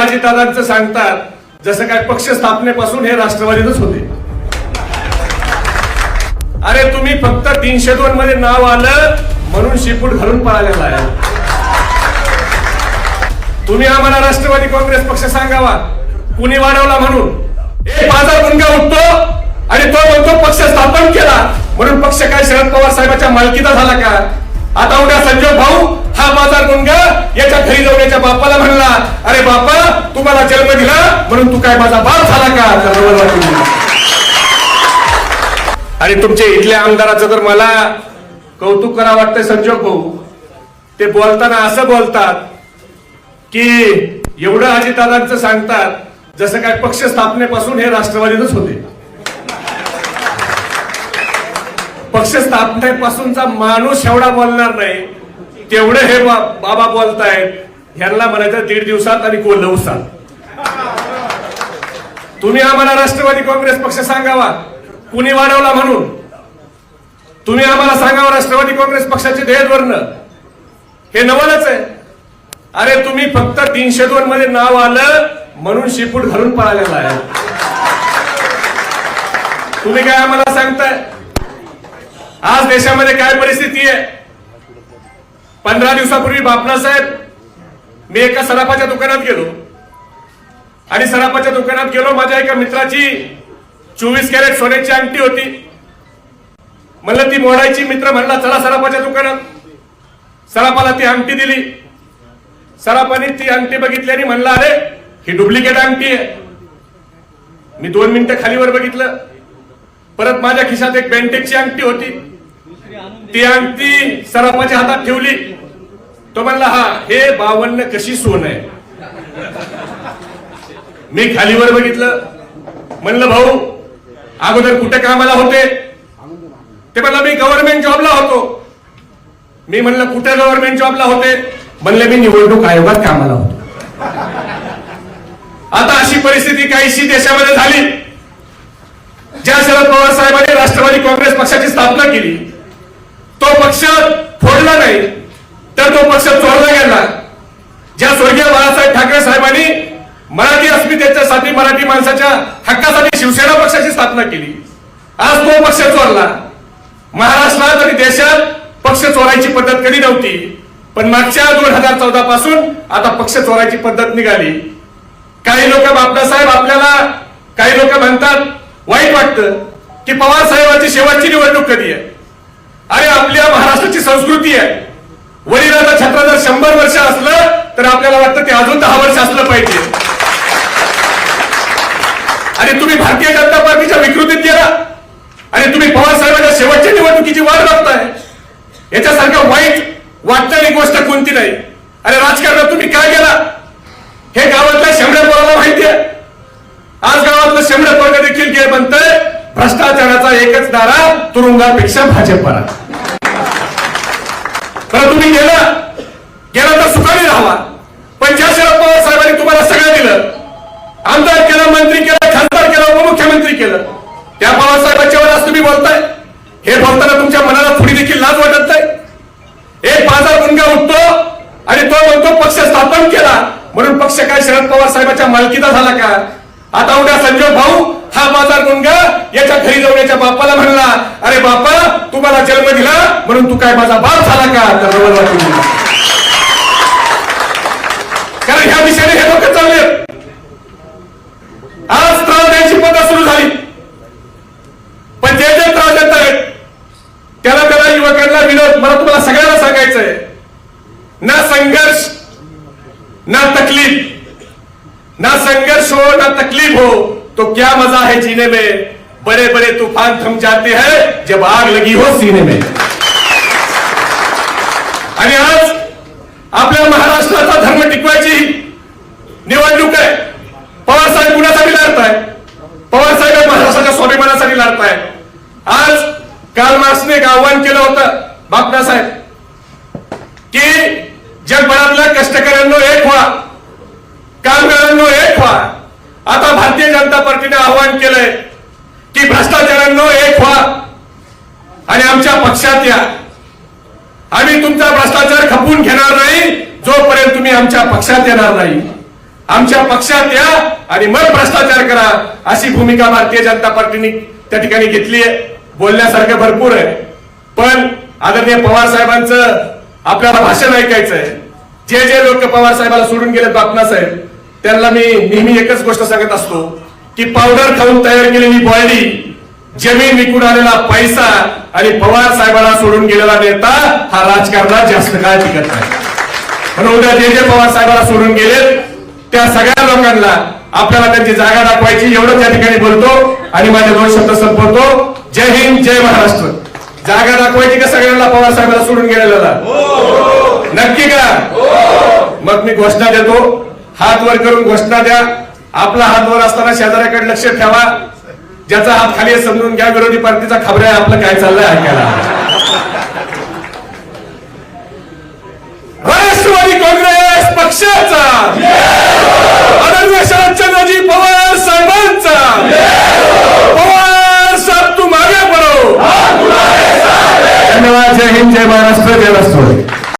अजितदादांचं सांगतात जसं काय पक्ष स्थापनेपासून हे राष्ट्रवादीतच होते. अरे तुम्ही फक्त तीनशे दोन मध्ये नाव आलं म्हणून शिपूट घालून पळालेला आहे तुम्ही आम्हाला राष्ट्रवादी काँग्रेस पक्ष सांगावा. कुणी वाढवला म्हणून? एक बाजार मुलगा उठतो आणि तो म्हणतो पक्ष स्थापन केला. म्हणून पक्ष काय शरद पवार साहेबांच्या मालकीचा झाला का? आता उद्या संजय भाऊ हा माझा मुलगा याच्या घरी जाऊन याच्या बापाला म्हणला अरे बापा तुम्हाला जन्म दिला म्हणून तू काय माझा बाप झाला का? आणि तुमच्या इथल्या आमदाराचं तर मला कौतुक करा वाटतंय संजोग भाऊ. ते बोलताना असं बोलतात की एवढं अजितदादांचं सांगतात जसं काय पक्ष स्थापनेपासून हे राष्ट्रवादीतच होते. पक्ष स्थापनेपासूनचा माणूस एवढा बोलणार नाही. तेवढे हे बा- बाबा बोलतायत. ह्यांना म्हणायचं दीड दिवसात आणि कोण उसात तुम्ही आम्हाला राष्ट्रवादी काँग्रेस पक्ष सांगावा. कुणी वाढवला म्हणून? तुम्ही आम्हाला सांगावं राष्ट्रवादी काँग्रेस पक्षाचे ध्येयधोरण हे नवलच आहे. अरे तुम्ही फक्त तीनशे दोन मध्ये नाव आलं म्हणून शिपूट घालून पळालेला आहे. तुम्ही काय आम्हाला सांगताय? आज देशामध्ये काय परिस्थिती आहे? पंधरा दिवसापूर्वी बापना साहेब मी एका सराफाच्या दुकानात गेलो. आणि सराफाच्या दुकानात गेलो माझ्या एका मित्राची चोवीस कॅरेट सोन्याची अंगठी होती. म्हणलं ती मोडायची. मित्र म्हणला चला सराफाच्या दुकानात. सराफाला ती अंगठी दिली. सराफाने ती अंगठी बघितली आणि म्हणला अरे ही डुप्लिकेट अंगठी आहे. मी दोन मिनिटं खालीवर बघितलं. परत माझ्या खिशात एक बँटेकची अंगठी होती. ती अंगठी सराफाच्या हातात ठेवली. तो म्हणला हा हे बावन्न कशी सोन आहे? मी खालीवर बघितलं. म्हणलं भाऊ अगोदर कुठे कामाला होते? ते म्हणलं मी गव्हर्नमेंट जॉबला होतो. मी म्हणलं कुठे गव्हर्नमेंट जॉबला होते? म्हणले मी निवडणूक आयोगात कामाला होतो. आता अशी परिस्थिती काहीशी देशामध्ये झाली. ज्या शरद पवार साहेबांनी राष्ट्रवादी काँग्रेस पक्षाची स्थापना केली पक्ष फोडला नाही तर तो पक्ष चोरला गेला. ज्या स्वर्गीय बाळासाहेब ठाकरे साहेबांनी मराठी अस्मितेच्यासाठी मराठी माणसाच्या हक्कासाठी शिवसेना पक्षाची स्थापना केली. आज तो पक्ष चोरला. महाराष्ट्रात आणि देशात पक्ष चोरायची पद्धत कधी नव्हती पण मागच्या दोन हजार चौदा पासून आता पक्ष चोरायची पद्धत निघाली. काही लोक बापदासाहेब आपल्याला काही लोक म्हणतात वाईट वाटतं की पवार साहेबांची शेवटची निवडणूक कधी आहे? अरे आपल्या संस्कृती आहे. वडिलांचं छत्र जर शंभर वर्ष असलं तर आपल्याला वाटतं ते अजून दहा वर्ष असलं पाहिजे. आणि तुम्ही भारतीय जनता पार्टीच्या विकृतीत गेला. आणि तुम्ही पवार साहेबांच्या शेवटच्या निवडणुकीची वाट बघताय. याच्यासारखं वाईट वाटणारी गोष्ट कोणती नाही. अरे राजकारणात तुम्ही काय गेला? हे गावातल्या शेमड्या पोराला माहिती आहे. आज गावातलं शेमड्या पोरग देखील गे म्हणतंय भ्रष्टाचाराचा एकच दारा तुरुंगापेक्षा भाजपला खरं तुम्ही गेलं गेला तर सुखाने राहावा. पण ज्या शरद पवार साहेबांनी तुम्हाला सगळं दिलं आमदार केलं मंत्री केलं खासदार केलं उपमुख्यमंत्री केलं त्या पवार साहेबांच्यावर आज तुम्ही बोलताय. हे बोलताना तुमच्या मनाला थोडी देखील लाज वाटत नाही? एक माझा मुलगा उठतो आणि तो म्हणतो पक्ष स्थापन केला. म्हणून पक्ष काय शरद पवार साहेबांच्या मालकीचा झाला का? आता उद्या संजय भाऊ हा माझा मुलगा याच्या घरी जाऊन याच्या बापाला म्हणला अरे जन्म दिला म्हणून तू काय माझा बाप झाला का? तर रवल दिला. कारण ह्या विषयाने हे लोक चालले आज त्रास द्यायची पद्धत सुरू झाली. पण जे जे त्रास देत आहेत त्याला त्याला युवकांना विनोद. मला तुम्हाला सगळ्यांना सांगायचंय. ना संघर्ष ना तकलीफ. ना संघर्ष हो ना तकलीफ हो तो क्या मजा है जीने में. बड़े बड़े तूफान थम जाते हैं जब आग लगी हो सीने में। आणि आज आपल्या महाराष्ट्राचा धर्म टिकवायची निवडणूक आहे. पवार साहेब कुणासाठी लढताय? पवार साहेब महाराष्ट्राच्या स्वाभिमानासाठी लढताय. आज काल मार्क्सने एक आव्हान केलं होतं बापना साहेब की जगभरातल्या कष्टकऱ्यांना एक व्हा कामगारांनो एक व्हा. आता भारतीय जनता पार्टीने आव्हान केलंय की भ्रष्टाचारांनो एक व्हा आणि आमच्या पक्षात या. आम्ही तुमचा भ्रष्टाचार खपवून घेणार नाही जोपर्यंत तुम्ही आमच्या पक्षात येणार नाही. आमच्या पक्षात या आणि मग भ्रष्टाचार करा अशी भूमिका भारतीय जनता पार्टीने त्या ठिकाणी घेतली आहे. बोलण्यासारखं भरपूर आहे. पण आदरणीय पवार साहेबांचं आपल्याला भाषण ऐकायचं आहे. जे जे लोक पवार साहेबाला सोडून गेले बापना साहेब त्यांना मी नेहमी एकच गोष्ट सांगत असतो की पावडर खाऊन तयार केलेली बॉयडी जमीन विकून आलेला पैसा आणि पवार साहेबांना सोडून गेलेला नेता हा राजकारणात जास्त काळ टिकत नाही. म्हणून उद्या जे जे पवार साहेबांना सोडून गेले त्या सगळ्या लोकांना आपल्याला त्यांची जागा दाखवायची एवढं त्या ठिकाणी बोलतो आणि माझे दोन शब्द संपवतो. जय हिंद जय महाराष्ट्र. जागा दाखवायची का सगळ्यांना पवार साहेबांना सोडून गेलेला नक्की का मग मी घोषणा देतो. हात वर करून घोषणा द्या. आपला हात वर असताना शेजाऱ्याकडे लक्ष ठेवा. ज्याचा हात खाली समजून घ्या विरोधी पार्टीचा खबर आहे आपलं काय चाललंय ऐकायला. राष्ट्रवादी काँग्रेस पक्षाचा. आदरणीय शरदचंद्रजी पवार साहेबांचा. पवार साहेब तू मागे पडो. धन्यवाद जय हिंद जय महाराष्ट्र जय राष्ट्रवादी.